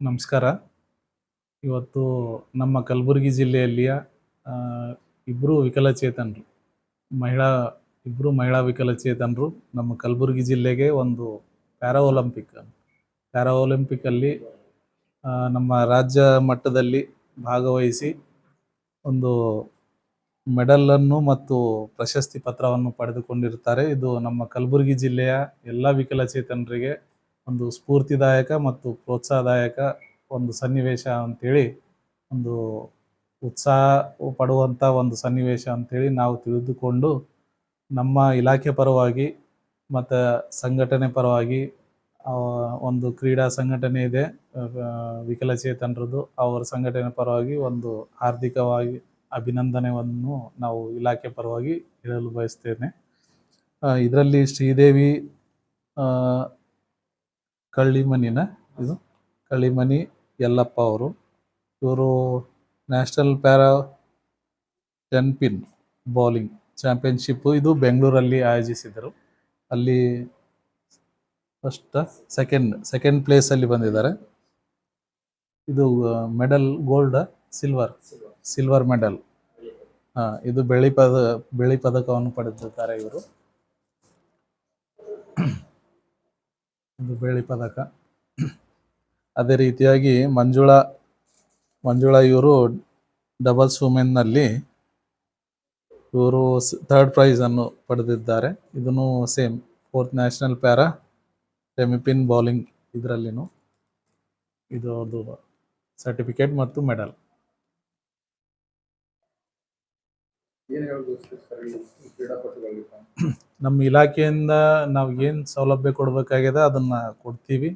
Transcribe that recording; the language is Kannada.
ನಮಸ್ಕಾರ. ಇವತ್ತು ನಮ್ಮ ಕಲಬುರಗಿ ಜಿಲ್ಲೆಯಲ್ಲಿಯ ಇಬ್ಬರು ವಿಕಲಚೇತನರು ಮಹಿಳಾ ಇಬ್ಬರು ಮಹಿಳಾ ವಿಕಲಚೇತನರು ನಮ್ಮ ಕಲಬುರಗಿ ಜಿಲ್ಲೆಗೆ ಒಂದು ಪ್ಯಾರಾ ಒಲಿಂಪಿಕ್ ಪ್ಯಾರಾ ಒಲಿಂಪಿಕ್ಕಲ್ಲಿ ನಮ್ಮ ರಾಜ್ಯ ಮಟ್ಟದಲ್ಲಿ ಭಾಗವಹಿಸಿ ಒಂದು ಮೆಡಲನ್ನು ಮತ್ತು ಪ್ರಶಸ್ತಿ ಪತ್ರವನ್ನು ಪಡೆದುಕೊಂಡಿರುತ್ತಾರೆ. ಇದು ನಮ್ಮ ಕಲಬುರಗಿ ಜಿಲ್ಲೆಯ ಎಲ್ಲ ವಿಕಲಚೇತನರಿಗೆ ಒಂದು ಸ್ಫೂರ್ತಿದಾಯಕ ಮತ್ತು ಪ್ರೋತ್ಸಾಹದಾಯಕ ಒಂದು ಸನ್ನಿವೇಶ ಅಂತೇಳಿ ಒಂದು ಉತ್ಸಾಹ ಪಡುವಂಥ ಒಂದು ಸನ್ನಿವೇಶ ಅಂತೇಳಿ ನಾವು ತಿಳಿದುಕೊಂಡು ನಮ್ಮ ಇಲಾಖೆ ಪರವಾಗಿ ಮತ್ತು ಸಂಘಟನೆ ಪರವಾಗಿ ಒಂದು ಕ್ರೀಡಾ ಸಂಘಟನೆ ಇದೆ ವಿಕಲಚೇತನರದ್ದು. ಅವರ ಸಂಘಟನೆ ಪರವಾಗಿ ಒಂದು ಹಾರ್ದಿಕವಾಗಿ ಅಭಿನಂದನೆಯನ್ನು ನಾವು ಇಲಾಖೆ ಪರವಾಗಿ ಹೇಳಲು ಬಯಸ್ತೇನೆ. ಇದರಲ್ಲಿ ಶ್ರೀದೇವಿ ಕಳ್ಳಿಮನಿನ ಇದು ಕಳ್ಳಿಮನಿ ಯಲ್ಲಪ್ಪ ಅವರು. ಇವರು national para ten pin bowling championship ಇದು ಬೆಂಗಳೂರಲ್ಲಿ ಆಯೋಜಿಸಿದರು ಅಲ್ಲಿ ಫಸ್ಟ್ ಸೆಕೆಂಡ್ ಸೆಕೆಂಡ್ ಪ್ಲೇಸಲ್ಲಿ ಬಂದಿದ್ದಾರೆ. ಇದು medal gold silver silver medal ಹಾಂ ಇದು ಬೆಳ್ಳಿ ಪದ, ಬೆಳ್ಳಿ ಪದಕವನ್ನು ಪಡೆದಿದ್ದಾರೆ ಇವರು. ಇದು ಬೆಳ್ಳಿ ಪದಕ. ಅದೇ ರೀತಿಯಾಗಿ ಮಂಜುಳಾ ಮಂಜುಳಾ ಇವರು ಡಬಲ್ಸ್ ವುಮೆನ್ನಲ್ಲಿ ಇವರು ಥರ್ಡ್ ಪ್ರೈಸ್ ಅನ್ನು ಪಡೆದಿದ್ದಾರೆ. ಇದನ್ನು ಸೇಮ್ ಫೋರ್ತ್ ನ್ಯಾಷನಲ್ ಪ್ಯಾರಾ ಸೆಮಿಪಿನ್ ಬೌಲಿಂಗ್ ಇದರಲ್ಲಿನು ಇದು ಅವ್ರದ್ದು ಸರ್ಟಿಫಿಕೇಟ್ ಮತ್ತು ಮೆಡಲ್ ನಮ್ಮ ಇಲಾಖೆಯಿಂದ ನಾವು ಏನು ಸೌಲಭ್ಯ ಕೊಡಬೇಕಾಗಿದೆ ಅದನ್ನ ಕೊಡ್ತೀವಿ.